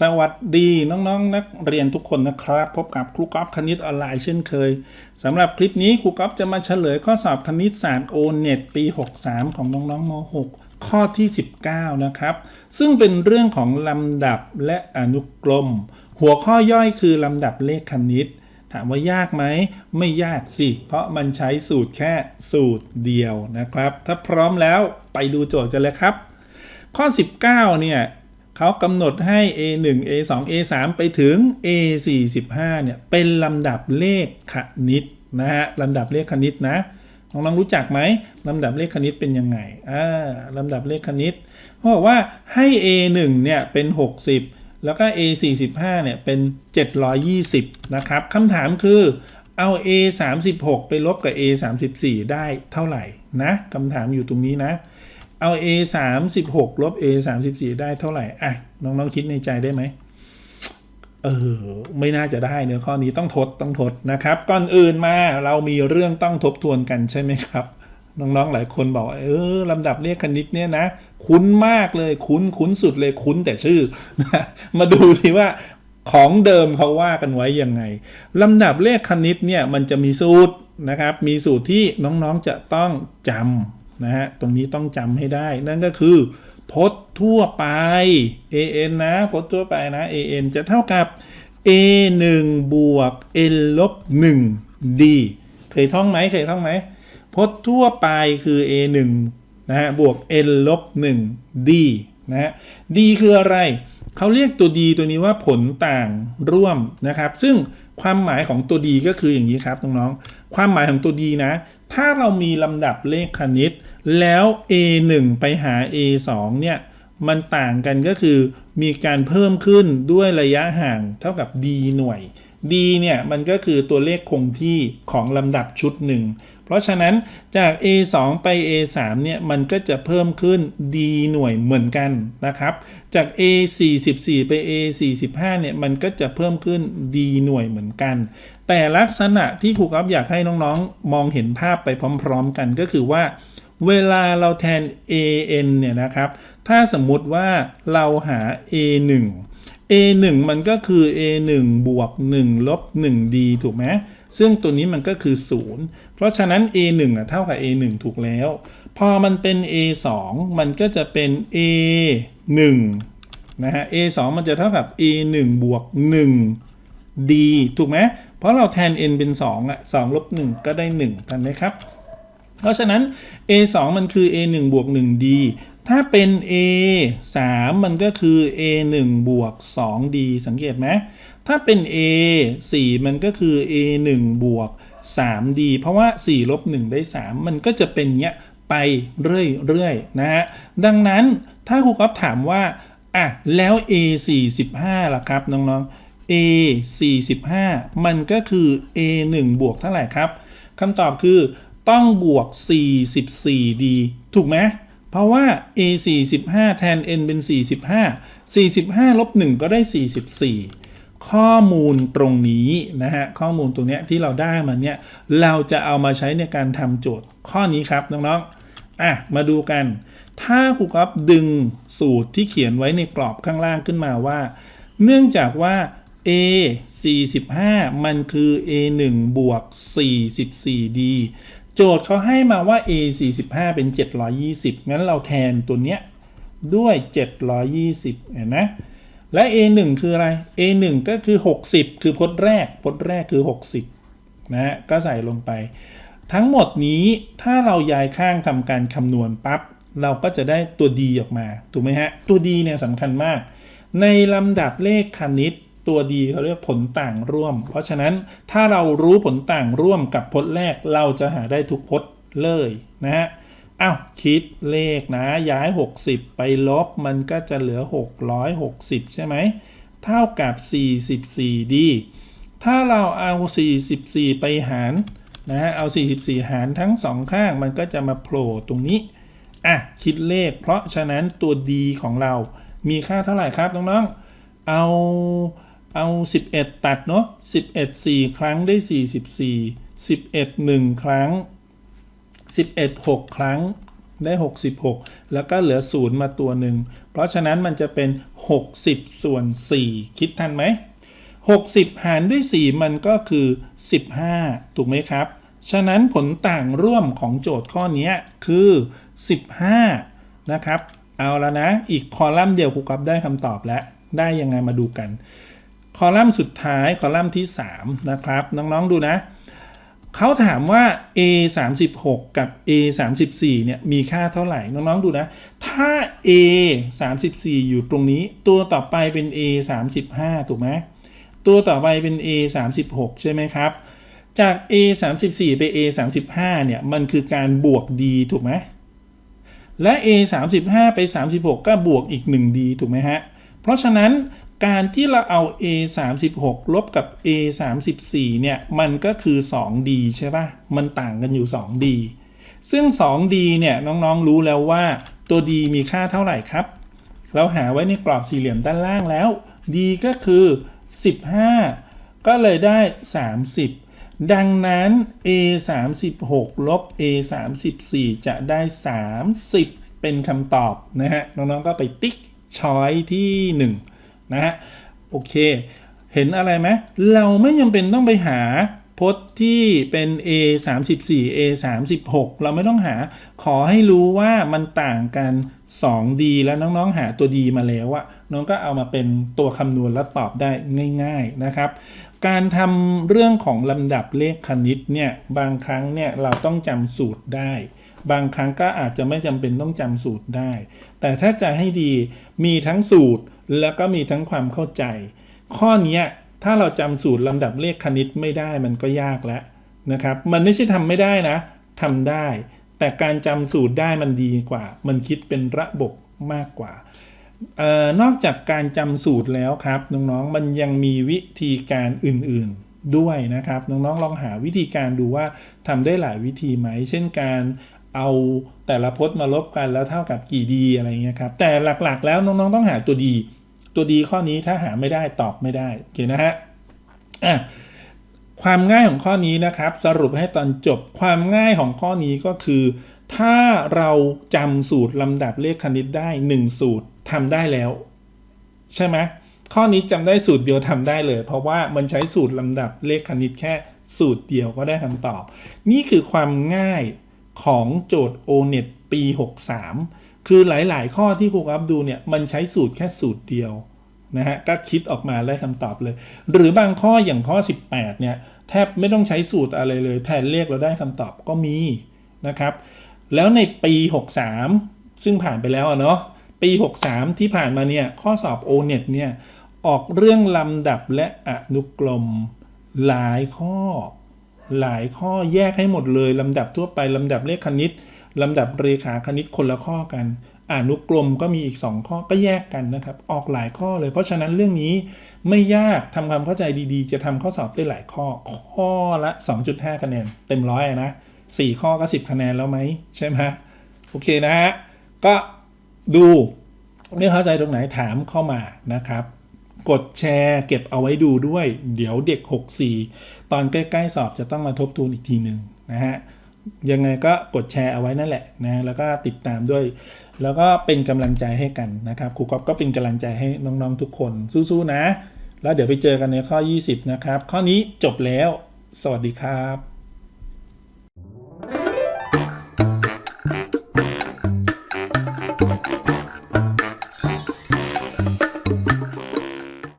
สวัสดีน้องๆนนักเรียนทุกคนนะครับ พบกับครูก๊อฟคณิตออนไลน์เช่นเคยสำหรับคลิปนี้ครูก๊อฟจะมาเฉลยข้อสอบคณิตศาสตร์โอเน็ตปี 63 ของน้องๆม .6 ข้อที่ 19 นะครับ ซึ่งเป็นเรื่องของลำดับและอนุกรม หัวข้อย่อยคือลำดับเลขคณิต ถามว่ายากไหม ไม่ยากสิ เพราะมันใช้สูตรแค่สูตรเดียวนะครับ ถ้าพร้อมแล้วไปดูโจทย์กันเลยครับ ข้อ 19 เนี่ย เขากำหนดให้ A1 A2 A3 ไปถึง A45 เนี่ยเป็นลำดับเลขคณิตนะฮะลำดับเลขคณิตนะน้องๆรู้จักไหมลำดับเลขคณิตเป็นยังไงอ่าลำดับเลขคณิตเขาบอกว่าให้ A1 เนี่ยเป็น 60 แล้วก็ A45 เนี่ยเป็น 720 นะครับคำถามคือเอา A36 ไปลบกับ A34 ได้เท่าไหร่นะคำถามอยู่ตรงนี้นะ เอา A 3 6ลบ A 3 4ได้เท่าไหร่ อะ น้องๆคิดในใจได้ไหมเออ ไม่น่าจะได้เนื้อข้อนี้ต้องทดต้องทดนะครับ ก่อนอื่นมาเรามีเรื่องต้องทบทวนกันใช่ไหมครับ น้องๆหลายคนบอก เออลำดับเลขคณิตเนี่ยนะ คุ้นมากเลยคุ้นคุ้นสุดเลยคุ้นแต่ชื่อนะมาดูสิว่าของเดิมเขาว่ากันไว้ยังไงลำดับเลขคณิตเนี่ยมันจะมีสูตรนะครับ มีสูตรที่น้องๆจะต้องจำ นะฮะ ตรงนี้ต้องจำให้ได้ นั่นก็คือพจน์ทั่วไป an นะพจน์ทั่วไปนะ an จะเท่ากับ a 1บวก n ลบ1 d เคยท่องไหมเคยท่องไหมพจน์ทั่วไปคือ a 1นะฮะ บวก n ลบ1 d นะฮะ d คืออะไร เขาเรียกตัว d ตัวนี้ว่าผลต่างร่วมนะครับ ซึ่งความหมายของตัว d ก็คืออย่างนี้ครับน้องๆ ความหมายของตัว d นะ ถ้าเรามีลำดับเลขคณิต แล้ว a 1 ไปหา a 2 เนี่ย มันต่างกันก็คือมีการเพิ่มขึ้นด้วยระยะห่างเท่ากับ d หน่วย d เนี่ย มันก็คือตัวเลขคงที่ของลำดับชุดหนึ่ง เพราะฉะนั้นจาก a 2 ไป a 3 เนี่ยมันก็จะเพิ่มขึ้น d หน่วยเหมือนกันนะครับ จาก a 44 ไป a 45 เนี่ยมันก็จะเพิ่มขึ้น d หน่วยเหมือนกัน แต่ลักษณะที่ครูครับอยากให้น้องๆ มองเห็นภาพไปพร้อม ๆ กันก็คือว่าเวลาเราแทน an เนี่ยนะครับ ถ้าสมมุติว่าเราหา a1 a1 มันก็คือ a1 บวก1ลบ 1d ถูกไหม ซึ่งตัวนี้มันก็คือ 0 เพราะฉะนั้น a1 อะเท่ากับ a1 ถูกแล้ว พอมันเป็น a2 มันก็จะเป็น a1 นะฮะ a2 มันจะเท่ากับ a1 บวก 1d ถูกไหมเพราะเราแทน n เป็น 2 อะ 2 ลบ 1 ก็ได้ 1 กันไหมครับ เพราะฉะนั้น a 2 มันคือ a 1 บวก 1d ถ้าเป็น a 3มันก็คือ a 1บวก 2d สังเกตไหมถ้าเป็น a 4มันก็คือ a 1บวก 3d เพราะว่า 4 ลบ 1 ได้ 3 มันก็จะเป็นเนี้ยไปเรื่อยๆ นะฮะ ดังนั้นถ้าครูก๊อฟถามว่าอะแล้ว a 45ล่ะครับน้องๆ a 45มันก็คือ a 1บวกเท่าไหร่ครับคำตอบคือต้องบวก 44d ถูกไหม เพราะว่า a 45แทน n เป็น 45 45ลบ1ก็ได้ 44 ข้อมูลตรงนี้นะฮะข้อมูลตรงเนี้ยที่เราได้มาเนี่ยเราจะเอามาใช้ในการทำโจทย์ข้อนี้ครับน้องๆอะมาดูกัน ถ้าครูครับดึงสูตรที่เขียนไว้ในกรอบข้างล่างขึ้นมาว่า เนื่องจากว่า a 45 มันคือ a 1บวก 44d โจทย์เขาให้มาว่า a 45เป็น 720 งั้นเราแทนตัวเนี้ยด้วย 720 เห็นไหมและ a 1คืออะไร a 1ก็คือ 60 คือพจน์แรก พจน์แรกคือ 60 นะฮะ ก็ใส่ลงไป ทั้งหมดนี้ถ้าเราย้ายข้างทำการคำนวณปั๊บ เราก็จะได้ตัว d ออกมา ถูกไหมฮะ ตัว d เนี่ยสำคัญมาก ในลำดับเลขคณิต ตัวดีเขาเรียกผลต่างร่วม เพราะฉะนั้นถ้าเรารู้ผลต่างร่วมกับพจน์แรกเราจะหาได้ทุกพจน์เลยนะฮะอ้าวคิดเลขนะย้าย 60 ไปลบมันก็จะเหลือ 660 ใช่ไหมเท่ากับ 44ดีถ้าเราเอา 44 ไปหารนะฮะเอา 44 หารทั้งสองข้างมันก็จะมาโผล่ตรงนี้อะคิดเลข เพราะฉะนั้นตัวดีของเรามีค่าเท่าไหร่ครับน้องๆเอา เอา 11 ตัดเนาะ11 4 ครั้งได้ 44 11 1 ครั้ง 11 6 ครั้งได้ 66 แล้วก็เหลือศูนย์มาตัวหนึ่ง เพราะฉะนั้นมันจะเป็น 60 ส่วน 4 คิดทันไหม 60 หารด้วย 4 มันก็คือ 15 ถูกไหมครับ ฉะนั้นผลต่างร่วมของโจทย์ข้อนี้คือ 15 นะครับ เอาแล้วนะ อีกคอลัมน์เดียวครูก๊อฟได้คำตอบแล้ว ได้ยังไงมาดูกัน คอลัมน์สุดท้ายคอลัมน์ที่ 3 นะครับ น้อง ๆ ดูนะ เขาถามว่า a 3 6กับ a 3 4เนี่ยมีค่าเท่าไหร่ น้อง ๆ ดูนะ ถ้า a 3 4อยู่ตรงนี้ ตัวต่อไปเป็น a 3 5ถูกไหมตัวต่อไปเป็น a 3 6ใช่ไหมครับ จาก a 3 4ไป a 3 5เนี่ย มันคือการบวก d ถูกไหมและ a 3 5ไป 36 ก็บวกอีก 1d ถูกไหมฮะ เพราะฉะนั้น การที่เราเอา a 3 6ลบกับ a 3 4เนี่ย มันก็คือ 2d ใช่ปะ่ะ มันต่างกันอยู่ 2d ซึ่ง 2d เนี่ย น้องๆรู้แล้วว่าตัว d มีค่าเท่าไหร่ครับ เราหาไว้ในกรอบสี่เหลี่ยมด้านล่างแล้ว d ก็คือ 15 ก็เลยได้ 30 ดังนั้น a 3 6ลบ a 3 4จะได้ 30 เป็นคำตอบนะฮะ น้องๆก็ไปติ๊กช้อยที่ 1 นะฮะโอเค เห็นอะไรไหมเราไม่จำเป็นต้องไปหาพจน์ที่เป็น a 3 4 a 3 6เราไม่ต้องหาขอให้รู้ว่ามันต่างกัน 2d แล้วน้องๆหาตัว d มาแล้วอะน้องก็เอามาเป็นตัวคำนวณแล้วตอบได้ง่าย ๆนะครับ การทำเรื่องของลำดับเลขคณิตเนี่ยบางครั้งเนี่ยเราต้องจำสูตรได้ บางครั้งก็อาจจะไม่จำเป็นต้องจำสูตรได้ แต่ถ้าจะให้ดีมีทั้งสูตร แล้วก็มีทั้งความเข้าใจ ข้อนี้ถ้าเราจำสูตรลำดับเลขคณิตไม่ได้มันก็ยากแล้วนะครับ มันไม่ใช่ทำไม่ได้นะทำได้ แต่การจำสูตรได้มันดีกว่า มันคิดเป็นระบบมากกว่าออนอกจากการจำสูตรแล้วครับน้องๆมันยังมีวิธีการอื่นๆด้วยนะครับน้องๆลองหาวิธีการดูว่าทำได้หลายวิธีไหม เช่นการเอาแต่ละพจน์มาลบกันแล้วเท่ากับกี่ดีอะไรเงี้ยครับแต่หลักๆแล้วน้องๆต้องหาตัวดี ตัวดีข้อนี้ถ้าหาไม่ได้ตอบไม่ได้โอเคนะฮะอะความง่ายของข้อนี้นะครับ สรุปให้ตอนจบความง่ายของข้อนี้ก็คือ ถ้าเราจำสูตรลำดับเลขคณิตได้ 1 สูตรทำได้แล้ว ใช่ไหมข้อนี้จำได้สูตรเดียวทำได้เลย เพราะว่ามันใช้สูตรลำดับเลขคณิตแค่สูตรเดียวก็ได้คำตอบ นี่คือความง่ายของโจทย์ O-NET ปี 63 คือหลาย ๆ ข้อที่ครูอัพดูเนี่ยมันใช้สูตรแค่สูตรเดียวนะฮะก็คิดออกมาได้คำตอบเลย หรือบางข้ออย่างข้อ 18 เนี่ยแทบไม่ต้องใช้สูตรอะไรเลย แทนเลขเราได้คำตอบก็มีนะครับ แล้วในปี 63 ซึ่งผ่านไปแล้วอะเนาะปี 63 ที่ผ่านมาเนี่ยข้อสอบ O-NET เนี่ยออกเรื่องลำดับและอนุกรมหลายข้อ หลายข้อแยกให้หมดเลยลำดับทั่วไปลำดับเลขคณิต ลำดับเรขาคณิตคนละข้อกันอนุกรมก็มีอีก 2 ข้อก็แยกกันนะครับ ออกหลายข้อเลย เพราะฉะนั้นเรื่องนี้ไม่ยากทำความเข้าใจดีๆ จะทำข้อสอบได้หลายข้อ ข้อละ 2.5 คะแนน เต็มร้อยอะนะ4ข้อก็ 10 คะแนนแล้วไหมใช่ไหมโอเคนะฮะก็ดูไม่เข้าใจตรงไหนถามเข้ามานะครับ กดแชร์เก็บเอาไว้ดูด้วย เดี๋ยวเด็ก 64 ตอนใกล้ ๆ สอบจะต้องมาทบทวนอีกทีหนึ่งนะฮะ ยังไงก็กดแชร์เอาไว้นั่นแหละนะแล้วก็ติดตามด้วย แล้วก็เป็นกำลังใจให้กันนะครับครูก๊อฟก็เป็นกำลังใจให้น้องๆทุกคนสู้ๆนะ แล้วเดี๋ยวไปเจอกันในข้อ 20 นะครับ ข้อนี้จบแล้ว สวัสดีครับ